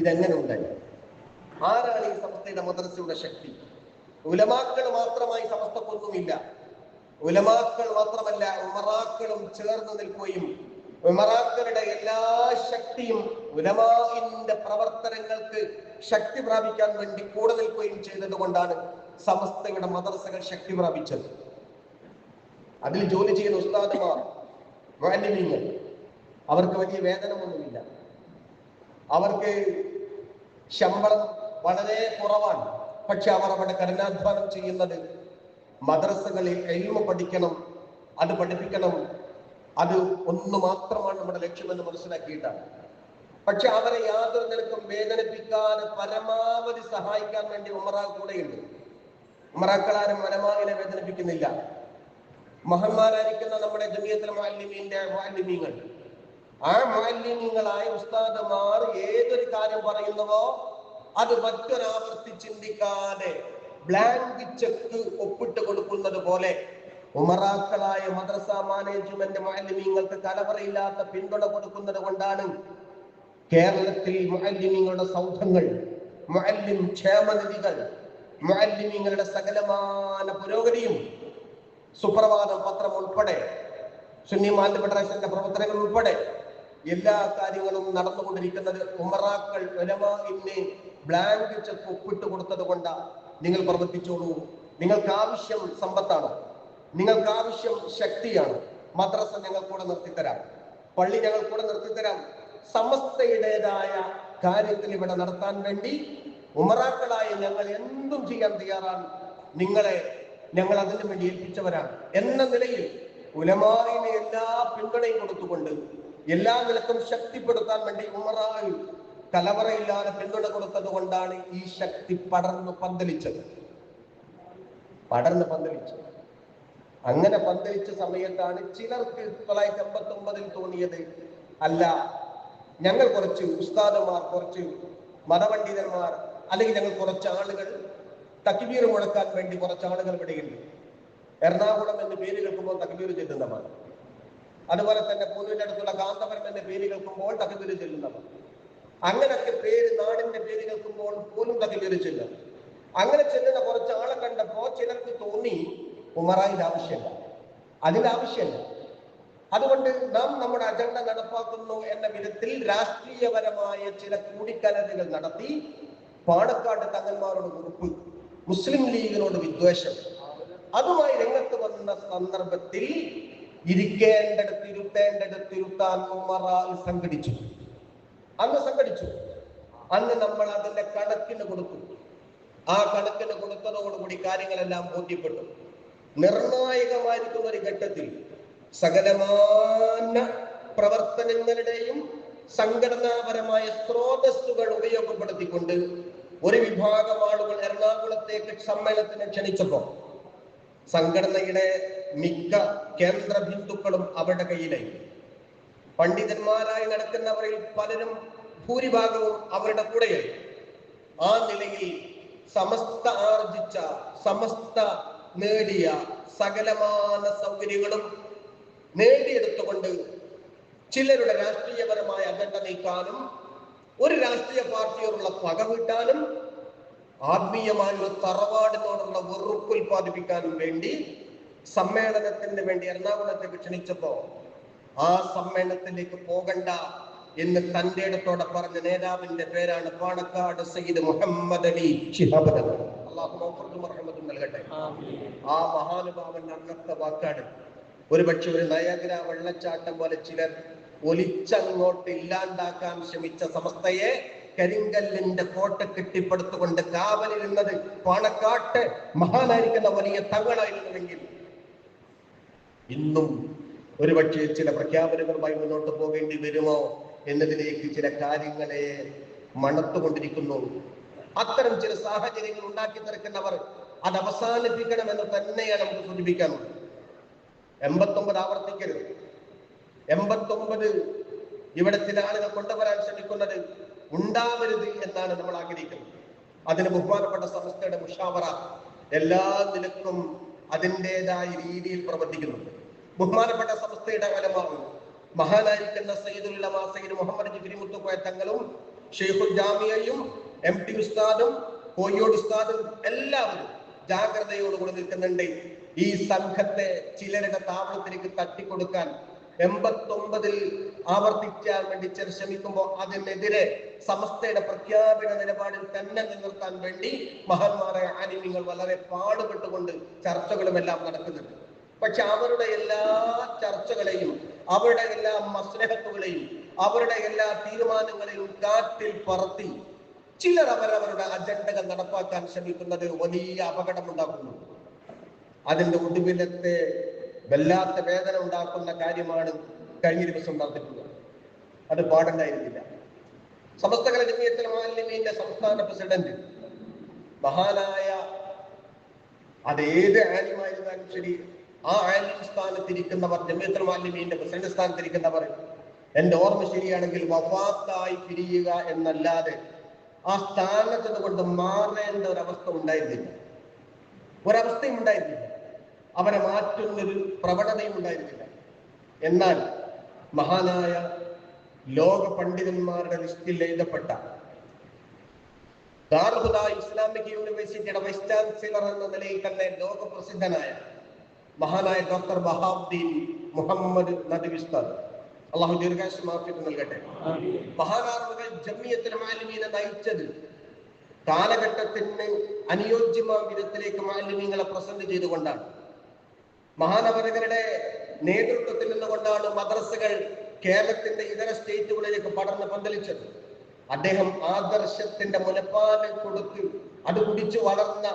ഇതെങ്ങനെ ഉണ്ടായി? ആരാണ് ഈ സമസ്തയുടെ മദ്രസയുടെ ശക്തി? ഉലമാക്കൾ മാത്രമായി സമസ്തക്കൊന്നുമില്ല. ഉലമാക്കൾ മാത്രമല്ല ഉമറാക്കളും ചേർന്ന് നിൽക്കുകയും ഉമറാക്കളുടെ എല്ലാ ശക്തിയും ഉലമാവിന്റെ പ്രവർത്തനങ്ങൾക്ക് ശക്തി പ്രാപിക്കാൻ വേണ്ടി കൂടെ നിൽക്കുകയും ചെയ്തതുകൊണ്ടാണ് സമസ്തയുടെ മദ്രസകൾ ശക്തി പ്രാപിച്ചത്. അതിൽ ജോലി ചെയ്യുന്ന ഉസ്താദുമാർ അവർക്ക് വലിയ വേതനമൊന്നുമില്ല. അവർക്ക് ശമ്പളം വളരെ കുറവാണ്. പക്ഷെ അവർ അവിടെ കഠിനാധ്വാനം ചെയ്യുന്നത് മദ്രസകളിൽ എൽമ പഠിക്കണം അത് പഠിപ്പിക്കണം അത് ഒന്ന് മാത്രമാണ് നമ്മുടെ ലക്ഷ്യമെന്ന് മനസ്സിലാക്കിയിട്ടാണ്. പക്ഷെ അവരെ യാതൊരു നിലക്കും വേദനിപ്പിക്കാതെ പരമാവധി സഹായിക്കാൻ വേണ്ടി ഉമറാ കൂടെയുണ്ട്. ഉമറാക്കളാരും പരമാവിനെ വേദനിപ്പിക്കുന്നില്ല. മഹന്മാരായിരിക്കുന്ന നമ്മുടെ ജമിയത്തിലെ മാലിന്യങ്ങൾ ആ മാലിന്യങ്ങളായ ഉസ്താദമാർ ഏതൊരു കാര്യം പറയുന്നവോ അത് മറ്റൊരാവർത്തി ചിന്തിക്കാതെ ബ്ലാങ്ക് ചെക്ക് ഒപ്പിട്ട് കൊടുക്കുന്നത് പോലെ ഉമറാക്കളായ മദ്രസ മാനേജ്മെന്റ് മാലിന്യങ്ങൾക്ക് കലവറയില്ലാത്ത പിന്തുണ കൊടുക്കുന്നത് കൊണ്ടാണ് കേരളത്തിൽ മാലിന്യങ്ങളുടെ സൗധങ്ങൾ മുഅല്ലിം ക്ഷേമനിധികൾ മുഅല്ലിമീങ്ങളുടെ സകലമാന പുരോഗതിയും സുപ്രഭാതം പത്രം ഉൾപ്പെടെ സുന്നി മാലിന്യ ഫെഡറേഷന്റെ പ്രവർത്തനങ്ങൾ ഉൾപ്പെടെ എല്ലാ കാര്യങ്ങളും നടന്നുകൊണ്ടിരിക്കുന്നത് ഉമറാക്കൾ ഉലമാഇന്നെ ബ്ലാങ്ക് ചെക്ക് ഒപ്പിട്ട് കൊടുത്തത് കൊണ്ട്. നിങ്ങൾ പ്രവർത്തിച്ചോളൂ. നിങ്ങൾക്ക് ആവശ്യം സമ്പത്താണ്. നിങ്ങൾക്ക് ആവശ്യം ശക്തിയാണ്. മദ്രസ ഞങ്ങൾ കൂടെ നിർത്തിത്തരാം. പള്ളി ഞങ്ങൾ കൂടെ നിർത്തിത്തരാം. സമസ്തയുടേതായ കാര്യത്തിൽ ഇവിടെ നടത്താൻ വേണ്ടി ഉമറാക്കളായ ഞങ്ങൾ എന്തും ചെയ്യാൻ തയ്യാറാണ്. നിങ്ങളെ ഞങ്ങൾ അതിനു വേണ്ടി ഏൽപ്പിച്ചവരാണ്. എന്ന നിലയിൽ ഉലമാവിനെ എല്ലാ പിന്തുണയും കൊടുത്തുകൊണ്ട് എല്ലാ നിലക്കും ശക്തിപ്പെടുത്താൻ വേണ്ടി ഉമറായി കലവറയില്ലാതെ പിന്തുണ കൊടുത്തത് കൊണ്ടാണ് ഈ ശക്തി പടർന്നു പന്തലിച്ചത്. പടർന്ന് പന്തലിച്ചത്. അങ്ങനെ പന്തലിച്ച സമയത്താണ് ചിലർക്ക് തൊള്ളായിരത്തി എൺപത്തി ഒമ്പതിൽ തോന്നിയത് അല്ല ഞങ്ങൾ കുറച്ച് ഉസ്താദന്മാർ കുറച്ച് മതപണ്ഡിതന്മാർ അല്ലെങ്കിൽ ഞങ്ങൾ കുറച്ച് ആളുകൾ തക്ബീർ മുഴക്കാൻ വേണ്ടി കുറച്ച് ആളുകൾ ഇവിടെയുണ്ട്. എറണാകുളം എന്ന് പേര് കേൾക്കുമ്പോൾ തക്ബീർ ചെല്ലുന്നവർ അതുപോലെ തന്നെ പൂനൂരിന്റെ അടുത്തുള്ള കാന്തപുരം എന്ന പേര് കേൾക്കുമ്പോൾ തക്ബീർ ചെല്ലുന്നവർ. അങ്ങനൊക്കെ പേര് നാടിന്റെ പേര് കേൾക്കുമ്പോൾ പോലും തകതിരി ചെല്ലും അങ്ങനെ ചെല്ലുന്ന കുറച്ച് ആളെ കണ്ടപ്പോ ചിലർക്ക് തോന്നി ഉമറായിന്റെ ആവശ്യമില്ല. അതിന്റെ ആവശ്യമില്ല. അതുകൊണ്ട് നാം നമ്മുടെ അജണ്ട നടപ്പാക്കുന്നു എന്ന വിധത്തിൽ രാഷ്ട്രീയപരമായ ചില കൂടിക്കലരുകൾ നടത്തി പാണക്കാട് തങ്ങന്മാരോട് കുറിപ്പ് മുസ്ലിം ലീഗിനോട് വിദ്വേഷം. അതുമായി രംഗത്ത് വന്ന സന്ദർഭത്തിൽ ഇരിക്കേണ്ടടുത്ത് ഇരുത്തേണ്ടടുത്ത് ഇരുത്താൻ ഉമറ സംഘടിച്ചു. അന്ന് സംഘടിച്ചു. അന്ന് നമ്മൾ അതിന്റെ കണക്കിന് കൊടുത്തു. ആ കണക്കിന് കൊടുത്തതോടുകൂടി കാര്യങ്ങളെല്ലാം ബോധ്യപ്പെട്ടു. നിർണായകമായിരിക്കുന്ന ഒരു ഘട്ടത്തിൽ സകലമാന പ്രവർത്തനങ്ങളുടെയും സംഘടനാപരമായ സ്രോതസ്സുകൾ ഉപയോഗപ്പെടുത്തിക്കൊണ്ട് ഒരു വിഭാഗം ആളുകൾ എറണാകുളത്തേക്ക് സമ്മേളനത്തിന് ക്ഷണിച്ചപ്പോ സംഘടനയുടെ മിക്ക കേന്ദ്ര ബിന്ദുക്കളും അവരുടെ കയ്യിലായി പണ്ഡിതന്മാരായി നടക്കുന്നവരിൽ പലരും ഭൂരിഭാഗവും അവരുടെ കൂടെയായി ആ നിലയിൽ സമസ്ത ആർജിച്ച സമസ്ത നേടിയ സകലമാന സൗകര്യങ്ങളും നേടിയെടുത്തുകൊണ്ട് ചിലരുടെ രാഷ്ട്രീയപരമായ അജണ്ട നീക്കാനും ഒരു രാഷ്ട്രീയ പാർട്ടിയോടുള്ള പക വീട്ടാനും ആത്മീയമായ ഒരു തറവാടിനോടുള്ള വെറുപ്പ് ഉൽപ്പാദിപ്പിക്കാനും വേണ്ടി സമ്മേളനത്തിന് വേണ്ടി എറണാകുളത്തേക്ക് ക്ഷണിച്ചപ്പോ ആ സമ്മേളനത്തിലേക്ക് പോകണ്ട എന്ന് തന്റെ ഇടത്തോടെ പറഞ്ഞ നേതാവിന്റെ പേരാണ് പാണക്കാട് സയ്യിദ് മുഹമ്മദ് അലി ഷിഹാബ് അള്ളാഹു നൽകട്ടെ. ആ മഹാനുഭാവന്റെ അന്നത്തെ വാക്കാണ്. ഒരുപക്ഷെ ഒരു നയഗ്ര വെള്ളച്ചാട്ടം പോലെ ചിലർ ഒലിച്ചങ്ങോട്ട് ഇല്ലാണ്ടാക്കാൻ ശ്രമിച്ച സമസ്തയെ കരിങ്കല്ലിന്റെ കോട്ട കെട്ടിപ്പടുത്തുകൊണ്ട് കാവലിരുന്നത് പാണക്കാട്ട് മഹാനായിരിക്കുന്ന വലിയ തങ്ങളായിരുന്നുവെങ്കിൽ ഇന്നും ഒരുപക്ഷെ ചില പ്രഖ്യാപനങ്ങളുമായി മുന്നോട്ട് പോകേണ്ടി വരുമോ എന്നതിലേക്ക് ചില കാര്യങ്ങളെ മണത്തുകൊണ്ടിരിക്കുന്നു. അത്തരം ചില സാഹചര്യങ്ങൾ ഉണ്ടാക്കി തീർക്കുന്നവർ അത് അവസാനിപ്പിക്കണമെന്ന് തന്നെയാണ് നമുക്ക് സൂചിപ്പിക്കാനുള്ളത് എൺപത്തൊമ്പത് ആവർത്തിക്കരുത്. എൺപത്തൊമ്പത് ഇവിടെ ചില ആളുകൾ കൊണ്ടുവരാൻ ശ്രമിക്കുന്നത് ഉണ്ടാവരുത് എന്നാണ് നമ്മൾ ആഗ്രഹിക്കുന്നത്. അതിന് ബഹുമാനപ്പെട്ട സംസ്ഥയുടെ മുഷാവറ എല്ലാ നിലക്കും അതിന്റെതായ രീതിയിൽ പ്രവർത്തിക്കുന്നുണ്ട്. ബഹുമാനപ്പെട്ട സംസ്ഥയുടെ ഫലമാവും മഹാനായിരിക്കുന്ന സയ്യിദുൽ സയ്യിദ് മുഹമ്മദ് ജിബിരി മുത്തുക്കോയ തങ്ങളും ഷെയ്ഖുൽ ജാമിയയും എം ടി ഉസ്താദും കോയ്യോട് ഉസ്താദും എല്ലാവരും ജാഗ്രതയോടുകൂടി നിൽക്കുന്നുണ്ട്. ഈ സംഘത്തെ ചിലരുടെ താവളത്തിലേക്ക് തട്ടിക്കൊടുക്കാൻ എൺപത്തി ഒമ്പതിൽ ആവർത്തിക്കാൻ വേണ്ടി ചില ശ്രമിക്കുമ്പോൾ അതിനെതിരെ സമസ്തയുടെ പ്രഖ്യാപന നിലപാടിൽ തന്നെ നിലനിർത്താൻ വേണ്ടി മഹാന്മാരായ ആലിമ്യങ്ങൾ വളരെ പാടുപെട്ടുകൊണ്ട് ചർച്ചകളും എല്ലാം നടക്കുന്നുണ്ട്. പക്ഷെ അവരുടെ എല്ലാ ചർച്ചകളെയും അവരുടെ എല്ലാ മസ്നേഹത്തുകളെയും അവരുടെ എല്ലാ തീരുമാനങ്ങളെയും കാറ്റിൽ പറത്തി ചിലർ അവരവരുടെ അജണ്ടകൾ നടപ്പാക്കാൻ ശ്രമിക്കുന്നത് വലിയ അപകടമുണ്ടാക്കുന്നു. അതിന്റെ ഒടുവിലത്തെ വല്ലാത്ത വേദന ഉണ്ടാക്കുന്ന കാര്യമാണ് കഴിഞ്ഞ ദിവസം നടന്നിട്ടുള്ളത്. അത് പാടുണ്ടായിരുന്നില്ല. സമസ്തകല ജമിയത്തിൽ മാലിന്യന്റെ സംസ്ഥാന പ്രസിഡന്റ്. മഹാനായ അതേത് ആലിമായിരുന്നാലും ശരി ആ ആലിം സ്ഥാനത്തിരിക്കുന്നവർ ജമിയത്തുൽ മാലിന്യന്റെ പ്രസിഡന്റ് സ്ഥാനത്തിരിക്കുന്നവർ എന്റെ ഓർമ്മ ശരിയാണെങ്കിൽ വഫാത്തായി പിരിയുക എന്നല്ലാതെ ആ സ്ഥാനത്ത് കൊണ്ട് മാറേണ്ട ഒരവസ്ഥ ഉണ്ടായിരുന്നില്ല. ഒരവസ്ഥയും ഉണ്ടായിരുന്നില്ല. അവരെ മാറ്റുന്നൊരു പ്രവണതയും ഉണ്ടായിരുന്നില്ല. എന്നാൽ മഹാനായ ലോക പണ്ഡിതന്മാരുടെ ലിസ്റ്റിൽ എഴുതപ്പെട്ട ദാർഹുദ ഇസ്ലാമിക് യൂണിവേഴ്സിറ്റിയുടെ വൈസ് ചാൻസലർ എന്ന നിലയിൽ തന്നെ ലോക പ്രസിദ്ധനായ മഹാനായ ഡോക്ടർ ബഹാബ്ദീൻ മുഹമ്മദ് നദിവിസ്തർ അള്ളാഹു ദീർഘാശം മാഫിക്ക് നൽകട്ടെ. മഹാനാർമുകൾ ജമ്മിയത്തിന് മാലിമീനെ നയിച്ചത് കാലഘട്ടത്തിന് അനുയോജ്യമായ വിധത്തിലേക്ക് മാലിന്യങ്ങളെ പ്രസന്റ് ചെയ്തുകൊണ്ടാണ്. മഹാനവരകരുടെ നേതൃത്വത്തിൽ നിന്നുകൊണ്ടാണ് മദ്രസകൾ കേരളത്തിന്റെ ഇതര സ്റ്റേറ്റുകളിലേക്ക് പടർന്ന് പന്തലിച്ചത്. അദ്ദേഹം ആദർശത്തിന്റെ മുലപ്പാൽ കൊടുത്ത് അത് കുടിച്ചു വളർന്ന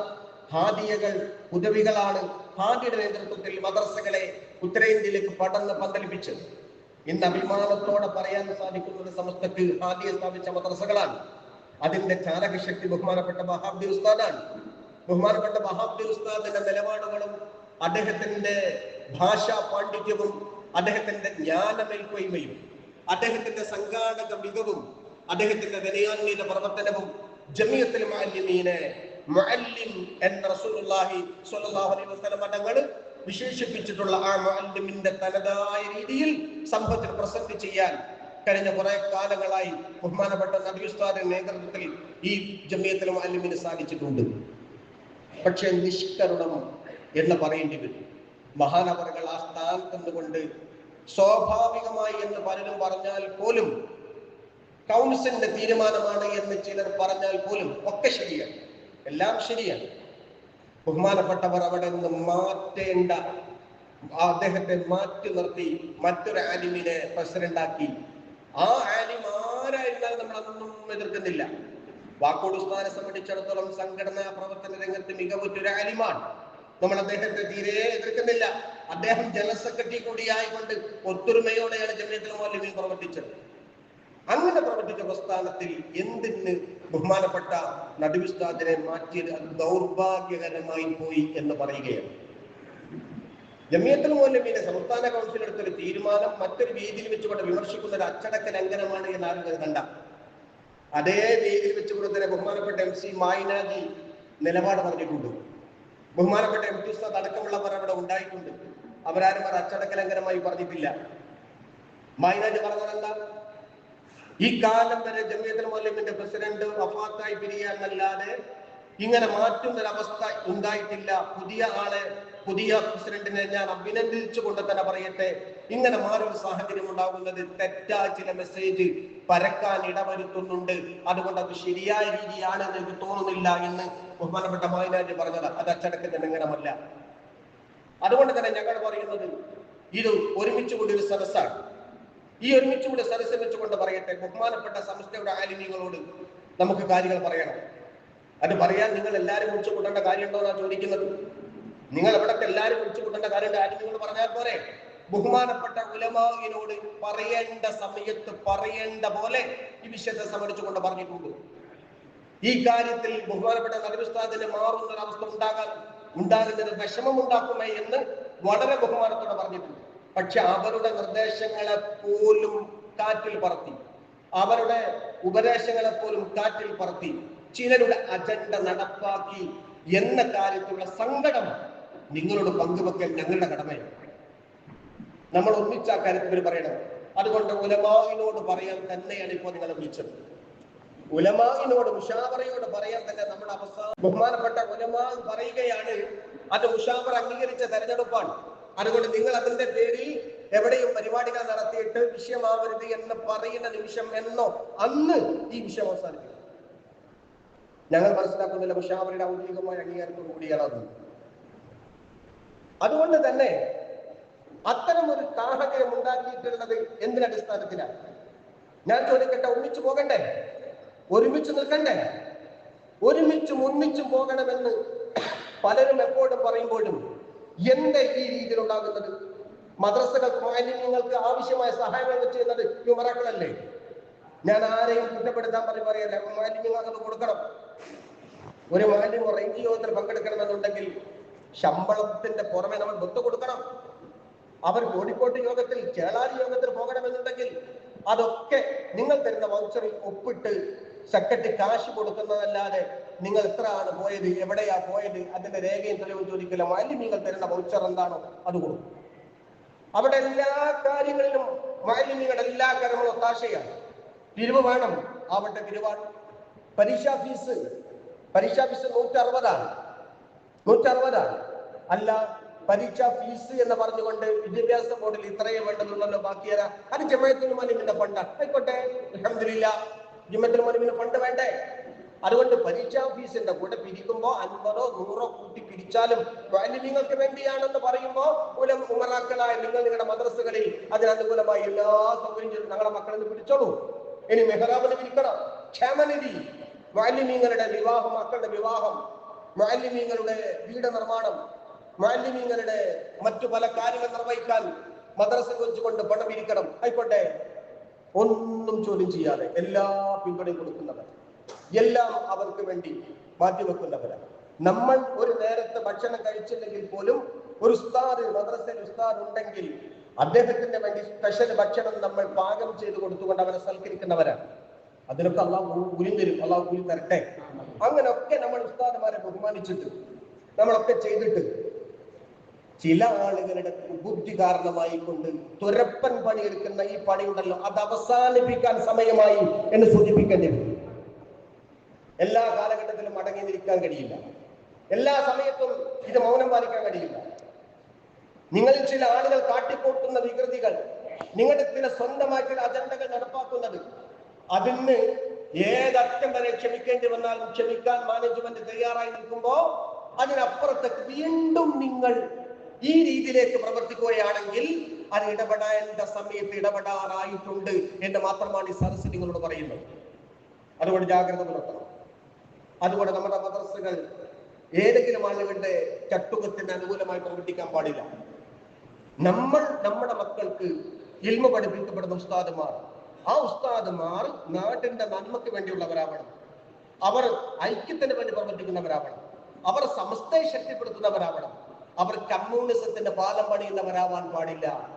ഹാദിയകൾ ഉദവികളാണ് ഹാദിയുടെ നേതൃത്വത്തിൽ മദ്രസകളെ ഉത്തരേന്ത്യയിലേക്ക് പടർന്ന് പന്തലിപ്പിച്ചത്. ഇന്ന് അഭിമാനത്തോടെ പറയാൻ സാധിക്കുന്നത് സമസ്തക്ക് ഹാദിയെ സ്ഥാപിച്ച മദ്രസകളാണ്. അതിന്റെ ചാലകശക്തി ബഹുമാനപ്പെട്ട മഹാബ്ദി ഉസ്താദാണ്. ബഹുമാനപ്പെട്ട മഹാബ്ദി ഉസ്താദിന്റെ നിലപാടുകളും അദ്ദേഹത്തിന്റെ ഭാഷാ പാണ്ഡിത്യവും അദ്ദേഹത്തിന്റെ ജ്ഞാനമേൽക്കൊയ്മയും അദ്ദേഹത്തിന്റെ സംഘാടക മികവും അദ്ദേഹത്തിന്റെ വിനയാന്വിത പ്രവർത്തനവും ജമിയത്തിൽ മാലിമീനെ മുഅല്ലിം എന്ന റസൂലുള്ളാഹി സ്വല്ലല്ലാഹു അലൈഹി വസല്ലം തങ്ങൾ വിശേഷിപ്പിച്ചിട്ടുള്ള ആ മുഅല്ലിമിന്റെ തനതായ രീതിയിൽ സംഭവത്തിൽ പ്രസന്റ് ചെയ്യാൻ കഴിഞ്ഞ കുറെ കാലങ്ങളായി ബഹുമാനപ്പെട്ട നബി ഉസ്താദിന്റെ നേതൃത്വത്തിൽ ഈ ജമിയത്തിൽ മുഅല്ലിമിന് സാധിച്ചിട്ടുണ്ട്. പക്ഷെ നിഷ്കരുണം എന്ന് പറയേണ്ടി വരും. മഹാനവറുകൾ ആ സ്ഥാനത്ത് നിന്നുകൊണ്ട് സ്വാഭാവികമായി എന്ന് പലരും പറഞ്ഞാൽ പോലും കൗൺസിലിന്റെ തീരുമാനമാണ് എന്ന് ചിലർ പറഞ്ഞാൽ പോലും ഒക്കെ ശരിയാണ്. എല്ലാം ശരിയാണ്. ബഹുമാനപ്പെട്ടവർ അവിടെ നിന്ന് മാറ്റേണ്ട അദ്ദേഹത്തെ മാറ്റി നിർത്തി മറ്റൊരു ആലിമിനെ പ്രസിഡന്റാക്കി. ആ ആലിം ആരായിരുന്നാലും നമ്മൾ അതൊന്നും എതിർക്കുന്നില്ല. വാക്കോട് ഉസ്താനെ സംബന്ധിച്ചിടത്തോളം സംഘടനാ പ്രവർത്തന രംഗത്ത് മികവുറ്റൊരു ആലിമാണ്. നമ്മൾ അദ്ദേഹത്തെ തീരെ എതിർക്കുന്നില്ല. അദ്ദേഹം ജനറൽ സെക്രട്ടറി കൂടിയായിക്കൊണ്ട് ഒത്തൊരുമയോടെയാണ് ജമിയത്തിൽ മൗലവിൽ പ്രവർത്തിച്ചത്. അങ്ങനെ പ്രവർത്തിച്ച പ്രസ്ഥാനത്തിൽ എന്തിന് ബഹുമാനപ്പെട്ട നടുവിസ്താദിനെ മാറ്റിയത്? അത് ദൗർഭാഗ്യകരമായി പോയി എന്ന് പറയുകയാണ്. ജമിയത്തുൽ മൗലവിയുടെ സംസ്ഥാന കൗൺസിൽ എടുത്തൊരു തീരുമാനം മറ്റൊരു വേദിയിൽ വെച്ചുകൊണ്ട് വിമർശിക്കുന്ന ഒരു അച്ചടക്ക ലംഘനമാണ് എന്ന് ആരും കരുതണ്ട. അതേ വേദിയിൽ വെച്ചുകൊണ്ട് തന്നെ ബഹുമാനപ്പെട്ട എം സി മായിനാജി നിലപാട് പറഞ്ഞിട്ടുണ്ട്. ബഹുമാനപ്പെട്ട എം ടി ഉസ്താദ് അടക്കമുള്ളവർ അവിടെ ഉണ്ടായിട്ടുണ്ട്. അവരാരും അച്ചടക്ക ലംഘനമായി പറഞ്ഞിട്ടില്ല മൈനാജ് പറഞ്ഞതല്ല ഈ കാലം വരെ ജമിയത്തുൽ മൗലമിന്റെ പ്രസിഡന്റ് വഫാത്തായി പിരിയാന്നല്ലാതെ ഇങ്ങനെ മാറ്റുന്ന മാറ്റുന്നൊരവസ്ഥ ഉണ്ടായിട്ടില്ല. പുതിയ ആളെ പുതിയ പ്രസിഡന്റിനെ ഞാൻ അഭിനന്ദിച്ചുകൊണ്ട് തന്നെ പറയട്ടെ. ഇങ്ങനെ മാറൊരു സാഹചര്യം ഉണ്ടാകുന്നത് തെറ്റായ ചില മെസ്സേജ് പരക്കാൻ ഇടവരുത്തുന്നുണ്ട്. അതുകൊണ്ട് അത് ശരിയായ രീതിയാണെന്ന് എനിക്ക് തോന്നുന്നില്ല എന്ന് ബഹുമാനപ്പെട്ട മായനാജ് പറഞ്ഞത്. അത് അച്ചടക്കത്തിന് ലംഘനമല്ല അതുകൊണ്ട് തന്നെ ഞങ്ങൾ പറയുന്നത് ഇത് ഒരുമിച്ച് കൂടി ഒരു സദസ്സാണ്. ഈ ഒരുമിച്ച് കൂടി സദസ്സ് വെച്ചുകൊണ്ട് പറയട്ടെ. ബഹുമാനപ്പെട്ട സംസ്ഥയുടെ ആലിന്യങ്ങളോട് നമുക്ക് കാര്യങ്ങൾ പറയണം. അത് പറയാൻ നിങ്ങൾ എല്ലാരും കുറിച്ച് കൂട്ടേണ്ട കാര്യമുണ്ടോ എന്നാണ് ചോദിക്കുന്നത്? നിങ്ങൾ എവിടൊക്കെ എല്ലാരും കുറിച്ച് കൂട്ടേണ്ട കാര്യമുണ്ട് നിങ്ങൾ പറഞ്ഞാൽ പോരെ? ബഹുമാനപ്പെട്ട ഉലമാവിനോട് പറയേണ്ട സമയത്ത് പറയേണ്ട പോലെ ഈ വിഷയത്തെ സമരിച്ചുകൊണ്ട് പറഞ്ഞിട്ടുണ്ട്. ഈ കാര്യത്തിൽ ബഹുമാനപ്പെട്ട നബിസ്താദിന് മാറുന്ന ഒരു അവസ്ഥ ഉണ്ടാകാൻ ഉണ്ടാകുന്നത് വിഷമമുണ്ടാക്കുമേ എന്ന് വളരെ ബഹുമാനത്തോടെ പറഞ്ഞിട്ടുണ്ട്. പക്ഷെ അവരുടെ നിർദ്ദേശങ്ങളെ പോലും കാറ്റിൽ പറത്തി. അവരുടെ ഉപദേശങ്ങളെ പോലും കാറ്റിൽ പറത്തി. ചിലരുടെ അജണ്ട നടപ്പാക്കി എന്ന കാര്യത്തിലുള്ള സങ്കടം നിങ്ങളോട് പങ്കുവെക്കൽ ഞങ്ങളുടെ കടമയാണ്. നമ്മൾ ഒന്നിച്ച ആ കാര്യത്തിൽ പറയണം. അതുകൊണ്ട് ഉലമാവിനോട് പറയാൻ തന്നെയാണ് ഇപ്പോൾ നിങ്ങളെ വിളിച്ചത്. ഉലമാവിനോട് മുഷാവറയോട് പറയാൻ തന്നെ നമ്മുടെ അവസാന ബഹുമാനപ്പെട്ട ഉലമാവ് പറയുകയാണ് അത് ഉഷാവർ അംഗീകരിച്ച തെരഞ്ഞെടുപ്പാണ്. അതുകൊണ്ട് നിങ്ങൾ അതിന്റെ പേരിൽ എവിടെയും പരിപാടികൾ നടത്തിയിട്ട് വിഷയമാവരുത് എന്ന് പറയുന്ന നിമിഷം എന്നോ അന്ന് ഈ വിഷയം അവസാനിപ്പിക്കും. ഞങ്ങൾ മനസ്സിലാക്കുന്നില്ല പക്ഷെ അവരുടെ ഔദ്യോഗികമായ അംഗീകാരത്തോടു കൂടിയാണ് അത് അതുകൊണ്ട് തന്നെ അത്തരം ഒരു സാഹചര്യം ഉണ്ടാക്കിയിട്ടുള്ളത് എന്തിനടിസ്ഥാനത്തിലാണ് ഞാൻ ചോദിക്കട്ടെ ഒന്നിച്ചു പോകണ്ടേ? ഒരുമിച്ച് നിൽക്കണ്ടേ? ഒരുമിച്ചും ഒന്നിച്ചും പോകണമെന്ന് പലരും എപ്പോഴും പറയുമ്പോഴും എന്റെ ഈ രീതിയിൽ ഉണ്ടാകുന്നത് മദ്രസകൾക്ക് മാലിന്യങ്ങൾക്ക് ആവശ്യമായ സഹായങ്ങൾ ചെയ്യുന്നത് യുവറാക്കളല്ലേ ഞാൻ ആരെയും കുറ്റപ്പെടുത്താൻ പറഞ്ഞു പറയല്ല മാലിന്യങ്ങൾ അങ്ങോട്ട് കൊടുക്കണം. ഒരു മാലിന്യം റേഞ്ച് യോഗത്തിൽ പങ്കെടുക്കണമെന്നുണ്ടെങ്കിൽ ശമ്പളത്തിന്റെ പുറമെ നമ്മൾ ബുദ്ധ കൊടുക്കണം. അവർ കോഴിക്കോട്ട് യോഗത്തിൽ ചേളാരി യോഗത്തിൽ പോകണമെന്നുണ്ടെങ്കിൽ അതൊക്കെ നിങ്ങൾ തരുന്ന വൗച്ചറിൽ ഒപ്പിട്ട് സെക്രട്ടറി കാശ് കൊടുക്കുന്നതല്ലാതെ നിങ്ങൾ എത്ര ആണ് പോയത് എവിടെയാ പോയത് അതിന്റെ രേഖയും തെളിവും ചോദിക്കില്ല. മാലിന്യങ്ങൾ തരുന്ന വൗച്ചർ എന്താണോ അത് കൊടുക്കും. അവിടെ എല്ലാ കാര്യങ്ങളിലും മാലിന്യങ്ങളുടെ എല്ലാ കാര്യങ്ങളും ഒത്താശയാണ്. പിരിവ് വേണം. ആവട്ടെ പിരിവാണ്. പരീക്ഷാ ഫീസ്. പരീക്ഷാ ഫീസ് നൂറ്റി അറുപതാണ് നൂറ്റി അറുപതാണ് അല്ല പരീക്ഷാ ഫീസ് എന്ന് പറഞ്ഞുകൊണ്ട് വിദ്യാഭ്യാസ ബോർഡിൽ ഇത്രയും വേണ്ടതുള്ളല്ലോ ബാക്കി അത് ജമയത്തുൽ മലിമിന്റെ ഫണ്ട്. ആയിക്കോട്ടെ. അലഹമില്ല ജമയത്തുൽ മലിമിന് ഫണ്ട് വേണ്ടേ? അതുകൊണ്ട് പരീക്ഷാ ഫീസിന്റെ കൂടെ പിരിക്കുമ്പോ അൻപതോ നൂറോ കൂട്ടി പിരിച്ചാലും നിങ്ങൾക്ക് വേണ്ടിയാണെന്ന് പറയുമ്പോ ഉലം ഉമറാക്കളായ നിങ്ങൾ നിങ്ങളുടെ മദ്രസകളിൽ അതിനനുകൂലമായി എല്ലാ സൗകര്യം ഞങ്ങളുടെ മക്കളിൽ പിടിച്ചോളൂ. ഇനി മെഹറാബിന് വിൽക്കണം ക്ഷേമനിധി. മാലിന്യങ്ങളുടെ വിവാഹം മക്കളുടെ വിവാഹം. മാലിന്യങ്ങളുടെ വീട് നിർമ്മാണം. മാലിന്യങ്ങളുടെ മറ്റു പല കാര്യങ്ങൾ നിർവഹിക്കാൻ മദ്രസ വെച്ചുകൊണ്ട് പണം ഇരിക്കണം. ആയിക്കോട്ടെ. ഒന്നും ചോദ്യം ചെയ്യാതെ എല്ലാ പിന്തുണയും കൊടുക്കുന്നവർ എല്ലാം അവർക്ക് വേണ്ടി മാറ്റിവെക്കുന്നവരാണ് നമ്മൾ ഒരു നേരത്തെ ഭക്ഷണം കഴിച്ചില്ലെങ്കിൽ പോലും ഒരു ഉസ്താദ് മദ്രസയിൽ ഉസ്താദ് ഉണ്ടെങ്കിൽ അദ്ദേഹത്തിന് വേണ്ടി സ്പെഷ്യൽ ഭക്ഷണം നമ്മൾ പാകം ചെയ്ത് കൊടുത്തുകൊണ്ട് അവരെ സൽക്കരിക്കുന്നവരാണ്. അതിനൊക്കെ അള്ളാഹു തരും. അള്ളാഹു ഉരി തരട്ടെ. അങ്ങനൊക്കെ നമ്മൾ ഉസ്താദുമാരെ ബഹുമാനിച്ചിട്ട് നമ്മളൊക്കെ ചെയ്തിട്ട് ചില ആളുകളുടെ ബുദ്ധി കാരണമായി കൊണ്ട് തുരപ്പൻ പണിയെടുക്കുന്ന ഈ പണിയുണ്ടല്ലോ അത് അവസാനിപ്പിക്കാൻ സമയമായി എന്ന് സൂചിപ്പിക്കേണ്ടി വരും. എല്ലാ കാലഘട്ടത്തിലും അടങ്ങി നിൽക്കാൻ കഴിയില്ല. എല്ലാ സമയത്തും ഇത് മൗനം പാലിക്കാൻ കഴിയില്ല. നിങ്ങളിൽ ചില ആളുകൾ കാട്ടിക്കൂട്ടുന്ന വികൃതികൾ നിങ്ങളുടെ ചില സ്വന്തമായിട്ടുള്ള അജണ്ടകൾ നടപ്പാക്കുന്നത്. അതിന് ഏതറ്റം വരെ ക്ഷമിക്കേണ്ടി വന്നാലും ക്ഷമിക്കാൻ മാനേജ്മെന്റ് തയ്യാറായി നിൽക്കുമ്പോ അതിനപ്പുറത്തേക്ക് വീണ്ടും നിങ്ങൾ ഈ രീതിയിലേക്ക് പ്രവർത്തിക്കുകയാണെങ്കിൽ അത് ഇടപെടേണ്ട സമയത്ത് ഇടപെടാറായിട്ടുണ്ട് എന്ന് മാത്രമാണ് ഈ സദസ് നിങ്ങളോട് പറയുന്നത്. അതുകൊണ്ട് ജാഗ്രത പുലർത്തണം. അതുകൊണ്ട് നമ്മുടെ മദ്രസകൾ ഏതെങ്കിലും ആളുകളുടെ ചട്ടുകത്തിന് അനുകൂലമായി പ്രവർത്തിക്കാൻ പാടില്ല. നമ്മൾ നമ്മുടെ മക്കൾക്ക് ഇൽമ പഠിപ്പിക്കപ്പെടുന്ന ഉസ്താദുമാർ ആ ഉസ്താദുമാർ നാട്ടിന്റെ നന്മയ്ക്ക് വേണ്ടിയുള്ളവരാവണം. അവർ ഐക്യത്തിന് വേണ്ടി പ്രവർത്തിക്കുന്നവരാവണം. അവർ സമസ്തയെ ശക്തിപ്പെടുത്തുന്നവരാവണം. അവർ കമ്മ്യൂണിസത്തിന്റെ പാലം പണിയുന്നവരാവാൻ പാടില്ല.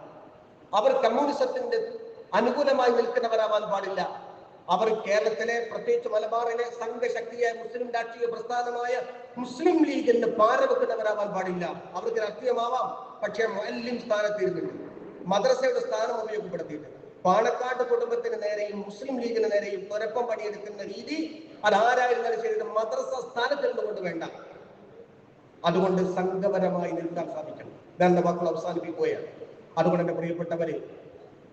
അവർ കമ്മ്യൂണിസത്തിന്റെ അനുകൂലമായി നിൽക്കുന്നവരാവാൻ പാടില്ല. അവർ കേരളത്തിലെ പ്രത്യേകിച്ച് മലബാറിലെ സംഘശക്തിയായ മുസ്ലിം രാഷ്ട്രീയ പ്രസ്ഥാനമായ മുസ്ലിം ലീഗിന് പാരവെക്കുന്നവരാവാൻ പാടില്ല. അവർക്ക് രാഷ്ട്രീയമാവാം. പക്ഷേ മല്യം സ്ഥാനത്തിരുന്നില്ല. മദ്രസയുടെ സ്ഥാനം ഉപയോഗപ്പെടുത്തിയിട്ട് പാണക്കാട് കുടുംബത്തിന് നേരെയും മുസ്ലിം ലീഗിന് നേരെയും തുരപ്പം പണിയെടുക്കുന്ന രീതി അതാരായിരുന്നാലും ശരി മദ്രസ സ്ഥാനത്ത് നിന്നുകൊണ്ട് വേണ്ട. അതുകൊണ്ട് സംഘപരമായി നിൽക്കാൻ സാധിക്കണം. ഞാൻ എന്റെ മക്കൾ അവസാനിപ്പിക്കുകയാണ്. അതുകൊണ്ട് എന്റെ പ്രിയപ്പെട്ടവരെ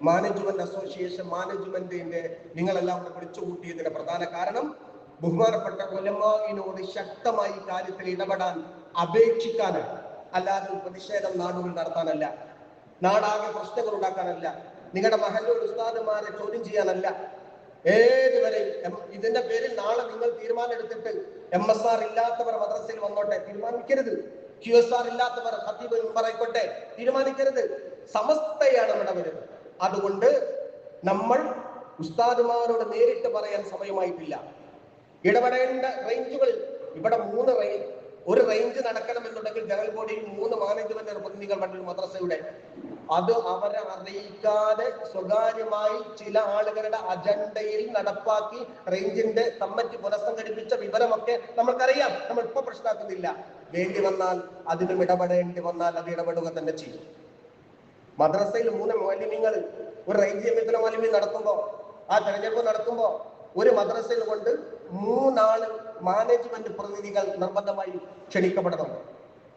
മാനേജ്മെന്റ് അസോസിയേഷൻ മാനേജ്മെന്റിന്റെ നിങ്ങളെല്ലാം കൂടെ വിളിച്ചു കൂട്ടിയതിന്റെ പ്രധാന കാരണം ബഹുമാനപ്പെട്ട കൊലമാവിനോട് ശക്തമായി കാര്യത്തിൽ ഇടപെടാൻ അപേക്ഷിക്കാനാണ്. അല്ലാതെ പ്രതിഷേധം നാടുകൾ നടത്താനല്ല. നാടാകെ പ്രശ്നങ്ങൾ ഉണ്ടാക്കാനല്ല. നിങ്ങളുടെ മഹല്ലൂർ ഉസ്താദന്മാരെ ചോദ്യം ചെയ്യാനല്ല. ഏതുവരെ ഇതിന്റെ പേരിൽ നാളെ നിങ്ങൾ തീരുമാനം എടുത്തിട്ട് എം എസ് ആർ ഇല്ലാത്തവർ മദ്രസയിൽ വന്നോട്ടെ തീരുമാനിക്കരുത്. ക്യു എസ് ആർ ഇല്ലാത്തവർ ഹത്തീബ് ആയിക്കോട്ടെ തീരുമാനിക്കരുത്. സമസ്തയാണ് ഇവിടെ വരുന്നത്. അതുകൊണ്ട് നമ്മൾ ഉസ്താദുമാരോട് നേരിട്ട് പറയാൻ സമയമായിട്ടില്ല. ഇടപെടേണ്ട റേഞ്ചുകൾ ഇവിടെ മൂന്ന് റേഞ്ച് ഒരു റേഞ്ച് നടക്കണമെന്നുണ്ടെങ്കിൽ ജനറൽ ബോഡിയിൽ മൂന്ന് മാനേജ്മെന്റ് പ്രതിനിധികൾ കണ്ടു മദ്രസയുടെ. അത് അവരെ അറിയിക്കാതെ സ്വകാര്യമായി ചില ആളുകളുടെ അജണ്ടയിൽ നടപ്പാക്കി റേഞ്ചിന്റെ കമ്മിറ്റി പുനഃസംഘടിപ്പിച്ച വിവരമൊക്കെ നമ്മൾക്കറിയാം. നമ്മൾ ഇപ്പൊ പ്രശ്നമാക്കുന്നില്ല. വേണ്ടി വന്നാൽ അതിലും ഇടപെടേണ്ടി വന്നാൽ അത് ഇടപെടുക തന്നെ ചെയ്യും. മദ്രസയിൽ മൂന്ന് മാലിന്യങ്ങൾ ഒരു എമ്മിപ്പിലെ മാലിന്യം നടത്തുമ്പോ ആ തെരഞ്ഞെടുപ്പ് നടത്തുമ്പോ ഒരു മദ്രസയിൽ കൊണ്ട് മൂന്നാൾ മാനേജ്മെന്റ് പ്രതിനിധികൾ നിർബന്ധമായി ക്ഷണിക്കപ്പെടണം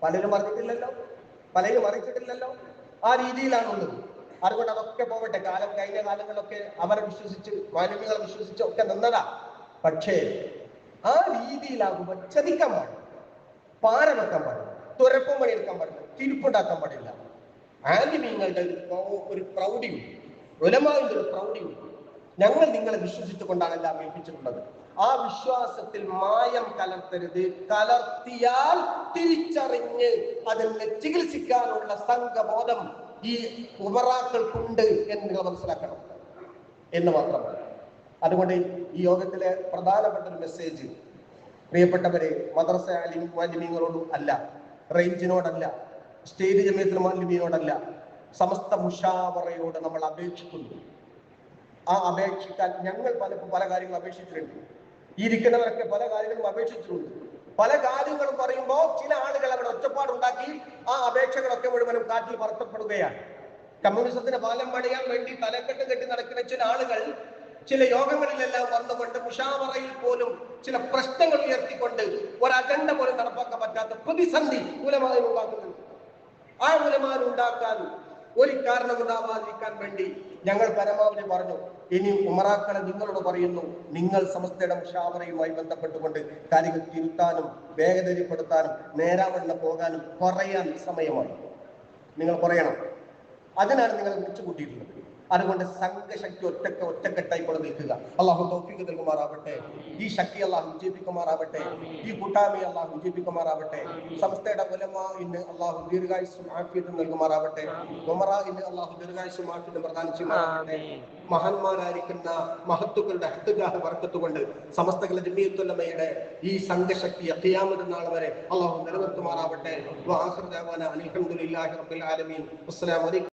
പലരും അറിഞ്ഞിട്ടില്ലല്ലോ? പലരും അറിയിച്ചിട്ടില്ലല്ലോ? ആ രീതിയിലാണുള്ളത്. അതുകൊണ്ട് അതൊക്കെ പോകട്ടെ. കാലം കഴിഞ്ഞ കാലങ്ങളിലൊക്കെ അവരെ വിശ്വസിച്ച് മാലിന്യങ്ങളെ വിശ്വസിച്ച് ഒക്കെ നിന്നതാ. പക്ഷേ ആ രീതിയിലാകുമ്പോൾ ചതിക്കാൻ പാടില്ല. പാരമെത്താൻ പാടില്ല. തുരപ്പം പണിയെടുക്കാൻ പാടില്ല. തിരിപ്പുണ്ടാക്കാൻ പാടില്ല. ആലിമീങ്ങളുടെ ഒരു ഒരു പ്രൗഢിയുണ്ട്. ഉലമാവിന്റെ ഒരു പ്രൗഢിയുണ്ട്. ഞങ്ങൾ നിങ്ങളെ വിശ്വസിച്ചുകൊണ്ടാണ് എല്ലാം ഏൽപ്പിച്ചിട്ടുള്ളത്. ആ വിശ്വാസത്തിൽ മായം കലർത്തരുത്. കലർത്തിയാൽ തിരിച്ചറിഞ്ഞ് അതിനെ ചികിത്സിക്കാനുള്ള സംഘബോധം ഈ ഉപറാക്കൾക്കുണ്ട് എന്ന് നിങ്ങൾ മനസ്സിലാക്കണം. എന്ന് മാത്രമല്ല. അതുകൊണ്ട് ഈ യോഗത്തിലെ പ്രധാനപ്പെട്ട ഒരു മെസ്സേജ് പ്രിയപ്പെട്ടവരെ മദ്രസ അലിം മാലിന്യങ്ങളോടും അല്ല റേഞ്ചിനോടല്ല സ്റ്റേറ്റ് ജമയത്തിൽ മാലിന്യനോടല്ല സമസ്ത മുഷാവറയോട് നമ്മൾ അപേക്ഷിക്കുന്നു. ആ അപേക്ഷിക്കാൻ ഞങ്ങൾ പല പല കാര്യങ്ങളും അപേക്ഷിച്ചിട്ടുണ്ട്. ഇരിക്കുന്നവരൊക്കെ പല കാര്യങ്ങളും അപേക്ഷിച്ചിട്ടുണ്ട്. പല കാര്യങ്ങളും പറയുമ്പോൾ ചില ആളുകൾ അവിടെ ഒറ്റപ്പാടുണ്ടാക്കി ആ അപേക്ഷകളൊക്കെ മുഴുവനും കാറ്റിൽ പറത്തപ്പെടുകയാണ്. കമ്മ്യൂണിസത്തിന് പാലം പണിയാൻ വേണ്ടി തലക്കെട്ട് കെട്ടി നടക്കുന്ന ചില ആളുകൾ ചില യോഗങ്ങളിലെല്ലാം വന്നുകൊണ്ട് മുഷാവറയിൽ പോലും ചില പ്രശ്നങ്ങൾ ഉയർത്തിക്കൊണ്ട് ഒരു അജണ്ട പോലും നടപ്പാക്കാൻ പറ്റാത്ത പ്രതിസന്ധി മൂലമായി ഉണ്ടാക്കുന്നുണ്ട്. ആ ഉലമാൻ ഉണ്ടാക്കാൻ ഒരു കാരണമുണ്ടാവാതിരിക്കാൻ വേണ്ടി ഞങ്ങൾ പരമാവധി പറഞ്ഞു. ഇനി ഉമറാക്കളെ നിങ്ങളോട് പറയുന്നു നിങ്ങൾ സമസ്തയുടെ മുഷാവറയുമായി ബന്ധപ്പെട്ടുകൊണ്ട് കാര്യങ്ങൾ തിരുത്താനും വേഗതരിപ്പെടുത്താനും നേരാവണ്ണം പോകാനും പറയാൻ സമയമാണ് നിങ്ങൾ പറയണം. അതിനാണ് നിങ്ങൾ വിളിച്ചു കൂട്ടിയിട്ടുള്ളത് അതുകൊണ്ട് സംഘശക്തി ഒറ്റയ്ക്ക് ഒറ്റക്കെട്ടായി കൊണ്ട് നിൽക്കുക. അള്ളാഹു തോഫിക്ക് നൽകുമാറാവട്ടെ. ഈ ശക്തി അള്ളാഹു വിജയിപ്പിക്കുമാറാവട്ടെ. ഈ കൂട്ടായ്മ അള്ളാഹു വിജയിപ്പിക്കുമാറാവട്ടെ. സംസ്ഥയുടെ ഉലമ ഇന്ന് അള്ളാഹു ദീർഘായുസും ആഫിയത്തും നൽകുമാറാവട്ടെ. ഉമറ ഇന്ന് അള്ളാഹു ദീർഘായുസും ആഫിയത്തും പ്രദാനം ചെയ്യുമാറാവട്ടെ മഹാന്മാരായിരിക്കുന്ന മഹത്തുക്കളുടെ ഹത്തുഗാഹ വർക്കത്തുകൊണ്ട് സമസ്ത ജമിയത്തുല്ലമയുടെ ഈ സംഘശക്തി അഖിയാമത് നാൾ വരെ അള്ളാഹു നിലനിർത്തുമാറാവട്ടെ. അലഹമുല്ലാഹി റബ്ബിൽ ആലമീൻ. അസ്സലാമു അലൈക്കും.